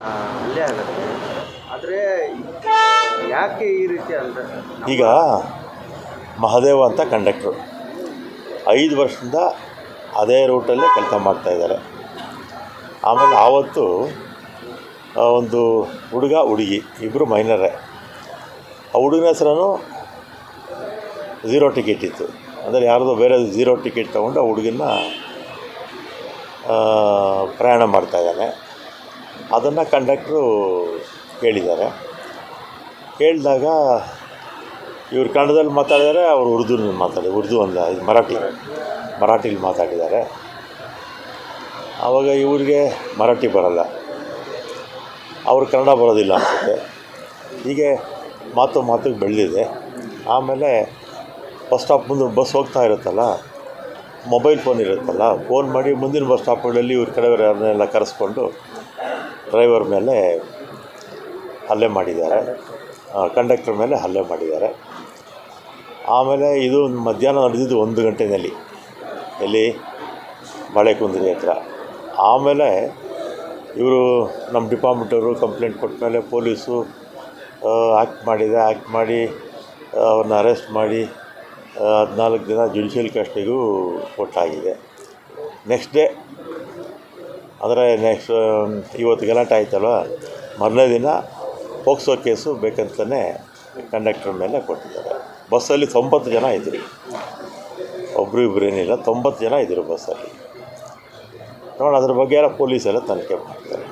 ಅಲ್ಲೇ ಆದರೆ ಯಾಕೆ ಈ ರೀತಿ ಈಗ ಮಹದೇವ ಅಂತ ಕಂಡಕ್ಟ್ರು. ಐದು ವರ್ಷದಿಂದ ಅದೇ ರೂಟಲ್ಲೇ ಕೆಲಸ ಮಾಡ್ತಾಯಿದ್ದಾರೆ ಆಮೇಲೆ ಆವತ್ತು ಒಂದು ಹುಡುಗ, ಹುಡುಗಿ ಇಬ್ಬರು ಮೈನರೇ. ಆ ಹುಡುಗನ ಹೆಸರನ್ನು ಝೀರೋ ಟಿಕೆಟ್ ಇತ್ತು. ಅಂದರೆ ಯಾರದೋ ಬೇರೆ ಝೀರೋ ಟಿಕೆಟ್ ತೊಗೊಂಡು ಆ ಹುಡುಗನ್ನ ಪ್ರಯಾಣ ಮಾಡ್ತಾಯಿದ್ದಾನೆ ಅದನ್ನು ಕಂಡಕ್ಟ್ರು ಕೇಳಿದ್ದಾರೆ. ಕೇಳಿದಾಗ ಇವರು ಕನ್ನಡದಲ್ಲಿ ಮಾತಾಡಿದರೆ ಅವರು ಉರ್ದುನಲ್ಲಿ ಮಾತಾಡಿ, ಉರ್ದು ಒಂದು, ಇದು ಮರಾಠಿ, ಮರಾಠಿಲಿ ಮಾತಾಡಿದ್ದಾರೆ. ಆವಾಗ ಇವ್ರಿಗೆ ಮರಾಠಿ ಬರಲ್ಲ. ಅವ್ರು ಕನ್ನಡ ಬರೋದಿಲ್ಲ ಅನಿಸುತ್ತೆ. ಹೀಗೆ ಮಾತು ಮಾತಿಗೆ ಬೆಳೆದಿದೆ. ಆಮೇಲೆ ಬಸ್ ಸ್ಟಾಪ್ ಮುಂದೆ ಬಸ್ ಹೋಗ್ತಾ ಇರುತ್ತಲ್ಲ, ಮೊಬೈಲ್ ಫೋನ್ ಇರುತ್ತಲ್ಲ, ಫೋನ್ ಮಾಡಿ ಮುಂದಿನ ಬಸ್ ಸ್ಟಾಪ್ಗಳಲ್ಲಿ ಇವ್ರ ಕಡೆಯವ್ರು ಯಾರನ್ನೆಲ್ಲ ಕರೆಸ್ಕೊಂಡು ಡ್ರೈವರ್ ಮೇಲೆ ಹಲ್ಲೆ ಮಾಡಿದ್ದಾರೆ. ಕಂಡಕ್ಟರ್ ಮೇಲೆ ಹಲ್ಲೆ ಮಾಡಿದ್ದಾರೆ. ಆಮೇಲೆ ಇದು ಮಧ್ಯಾಹ್ನ ನಡೆದಿದ್ದು ಒಂದು ಗಂಟೆಯಲ್ಲಿ. ಎಲ್ಲಿ? ಬಾಳೆಕುಂದ್ರಿ ಹತ್ರ. ಆಮೇಲೆ ಇವರು ನಮ್ಮ ಡಿಪಾರ್ಟ್ಮೆಂಟವರು ಕಂಪ್ಲೇಂಟ್ ಕೊಟ್ಟ ಮೇಲೆ ಪೊಲೀಸು ಆ್ಯಕ್ಟ್ ಮಾಡಿದೆ. ಆ್ಯಕ್ಟ್ ಮಾಡಿ ಅವ್ರನ್ನ ಅರೆಸ್ಟ್ ಮಾಡಿ ಹದಿನಾಲ್ಕು ದಿನ ಜುಡಿಷಿಯಲ್ ಕಸ್ಟಿಗೂ ಕೊಟ್ಟಾಗಿದೆ. ನೆಕ್ಸ್ಟ್ ಡೇ ಅಂದರೆ ನೆಕ್ಸ್ಟ್ ಇವತ್ತು ಗಲಾಟೆ ಆಯ್ತಲ್ವ? ಮರನೇ ದಿನ ಪೋಕ್ಸೋ ಕೇಸು ಬೇಕಂತಲೇ ಕಂಡಕ್ಟರ್ ಮೇಲೆ ಕೊಟ್ಟಿದ್ದಾರೆ. ಬಸ್ಸಲ್ಲಿ ತೊಂಬತ್ತು ಜನ ಇದ್ದರು ಒಬ್ಬರು ಇಬ್ಬರು ಏನಿಲ್ಲ, ತೊಂಬತ್ತು ಜನ ಇದ್ದರು ಬಸ್ಸಲ್ಲಿ. ನೋಡಿ ಅದ್ರ ಬಗ್ಗೆ ಎಲ್ಲ ಪೊಲೀಸೆಲ್ಲ ತನಿಖೆ ಮಾಡ್ತಾರೆ.